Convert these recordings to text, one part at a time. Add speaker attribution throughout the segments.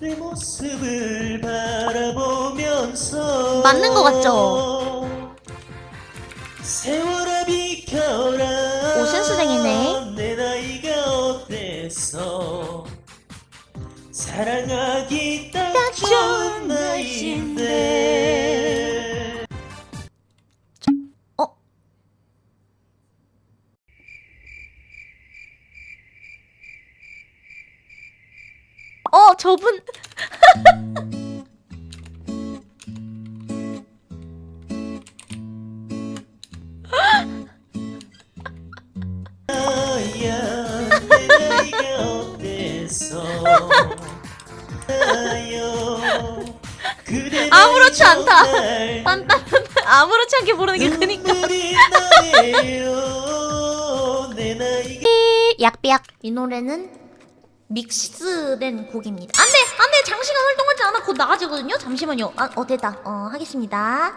Speaker 1: 내 모습을 바라보면서
Speaker 2: 맞는 것 같죠?
Speaker 1: 세월아 비켜라
Speaker 2: 오, 센스쟁이네.
Speaker 1: 내 나이가 어때서 사랑하기 딱 좋은 나이인데
Speaker 2: 저분. 아무렇지 않다. 딴딴 아무렇지 않게 부르는 게 그니까. 약비약 이 노래는 믹스된 곡입니다. 안 돼 안 돼 장시간 활동하지 않아 곧 나아지거든요. 잠시만요. 아, 어 됐다. 어 하겠습니다.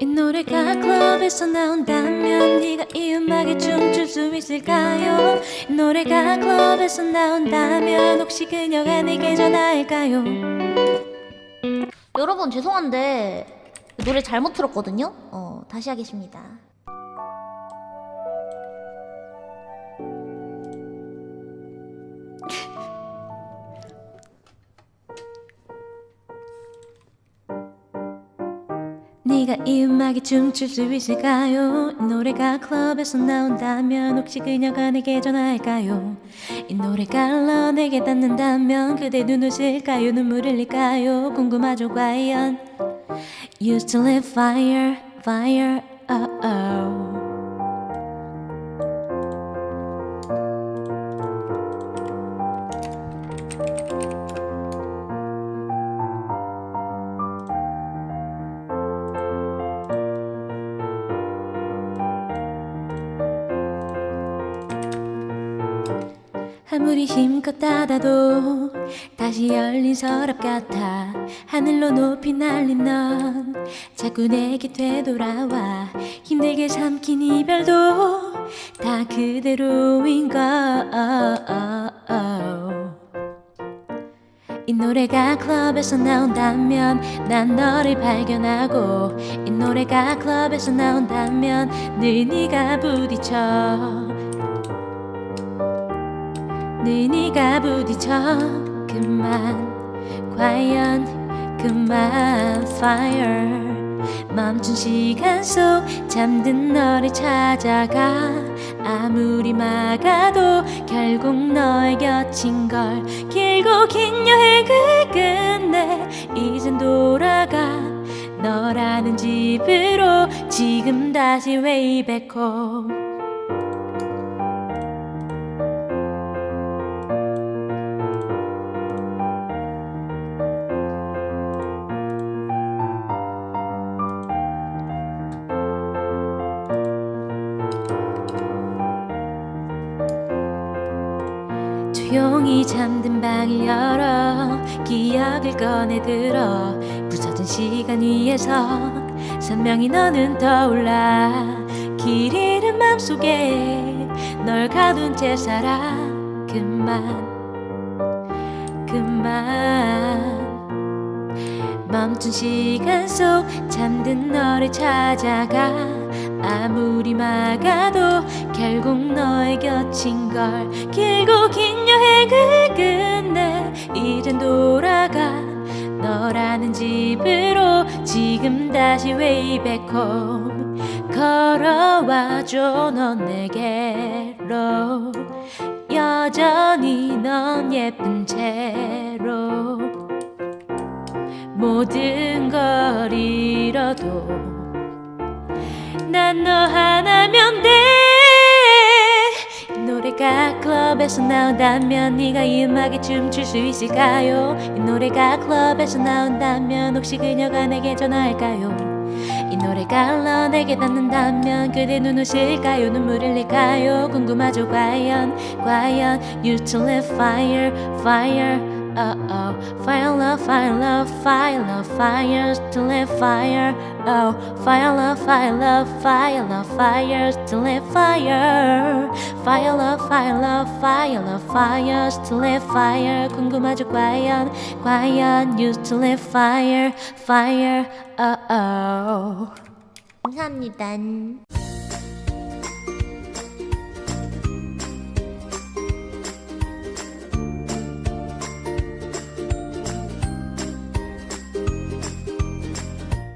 Speaker 3: 이 노래가 클럽에서 나온다면 네가 이 음악에 춤출 수 있을까요? 이 노래가 클럽에서 나온다면 혹시 그녀가 내게 전화할까요?
Speaker 2: 여러분 죄송한데 노래 잘못 틀었거든요. 어 다시 하겠습니다.
Speaker 3: 네가 이 음악에 춤출 수 있을까요? 이 노래가 클럽에서 나온다면 혹시 그녀가 내게 전화할까요? 이 노래가 흘러 내게 닿는다면 그대 눈을 쓸까요? 눈물을 흘릴까요? 궁금하죠 과연 Used to live fire, fire, oh oh 아무리 힘껏 닫아도 다시 열린 서랍 같아 하늘로 높이 날린 넌 자꾸 내게 되돌아와 힘들게 삼킨 이별도 다 그대로인 걸 이 노래가 클럽에서 나온다면 난 너를 발견하고 이 노래가 클럽에서 나온다면 늘 네가 부딪혀 늘 네가 부딪혀 그만. 과연 그만 fire. 멈춘 시간 속 잠든 너를 찾아가. 아무리 막아도 결국 너의 곁인 걸 길고 긴 여행을 끝내 이젠 돌아가. 너라는 집으로 지금 다시 way back home 조용히 잠든 방을 열어 기억을 꺼내 들어 부서진 시간 위에서 선명히 너는 떠올라 길 잃은 맘속에 널 가둔 채 살아. 그만 그만. 멈춘 시간 속 잠든 너를 찾아가 아무리 막아도 결국 너의 곁인 걸 길고 긴 여행을 끝내 이젠 돌아가 너라는 집으로 지금 다시 back home. 걸어와줘 넌 내게로. 여전히 넌 예쁜 채로. 모든 걸 잃어도 난 너 하나면 돼 이 노래가 클럽에서 나온다면 네가 이 음악에 춤출 수 있을까요? 이 노래가 클럽에서 나온다면 혹시 그녀가 내게 전화할까요? 이 노래가 내게 닿는다면 그대 눈을 쓸까요? 눈물을 흘릴까요? 궁금하죠 과연 과연 You to live fire fire oh oh. Fire love, fire love, fire love, fires to live fire. Oh, fire love, fire love, fire love, fires to live fire. Fire love, fire love, fire love, fires to live fire. 궁금하죠 과연, 과연 used to live fire, fire. Oh oh.
Speaker 2: 감사합니다.